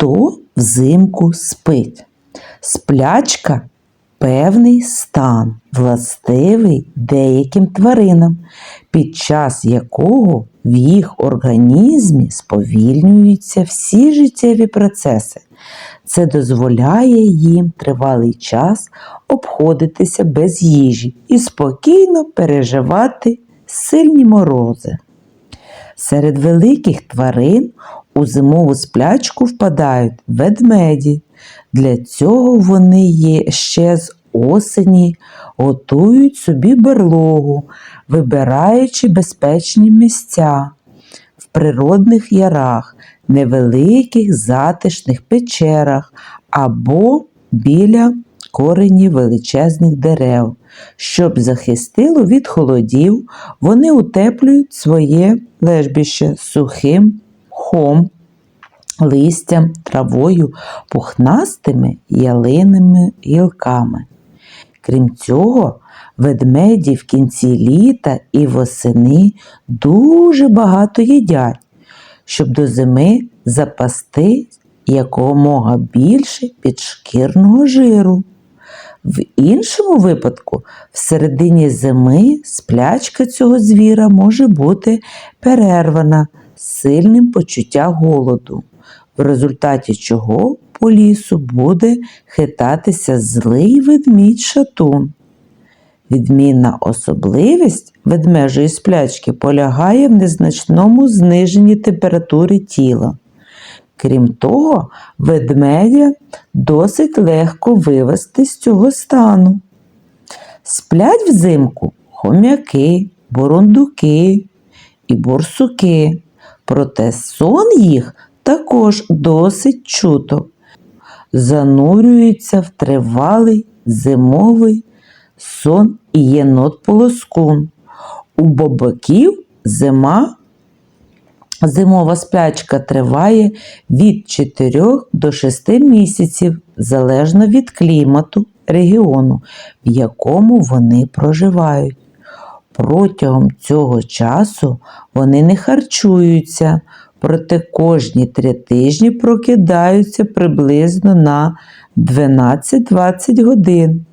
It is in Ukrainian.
Хто взимку спить? Сплячка певний стан, властивий деяким тваринам, під час якого в їх організмі сповільнюються всі життєві процеси. Це дозволяє їм тривалий час обходитися без їжі і спокійно переживати сильні морози. Серед великих тварин у зимову сплячку впадають ведмеді. Для цього вони є ще з осені, готують собі берлогу, вибираючи безпечні місця в природних ярах, невеликих затишних печерах або біля коренів величезних дерев. Щоб захистило від холодів, вони утеплюють своє лежбище сухим мхом, листям, травою, пухнастими ялиними гілками. Крім цього, ведмеді в кінці літа і восени дуже багато їдять, щоб до зими запасти якомога більше підшкірного жиру. В іншому випадку, в середині зими сплячка цього звіра може бути перервана сильним почуттям голоду, в результаті чого по лісу буде хитатися злий ведмідь шатун. Відмінна особливість ведмежої сплячки полягає в незначному зниженні температури тіла. Крім того, ведмедя досить легко вивести з цього стану. Сплять взимку хом'яки, бурундуки і борсуки, проте сон їх також досить чуток. Занурюється в тривалий зимовий сон і єнот полоскун. У бобаків зима Зимова сплячка триває від 4 до 6 місяців залежно від клімату регіону, в якому вони проживають. Протягом цього часу вони не харчуються, проте кожні три тижні прокидаються приблизно на 12-20 годин.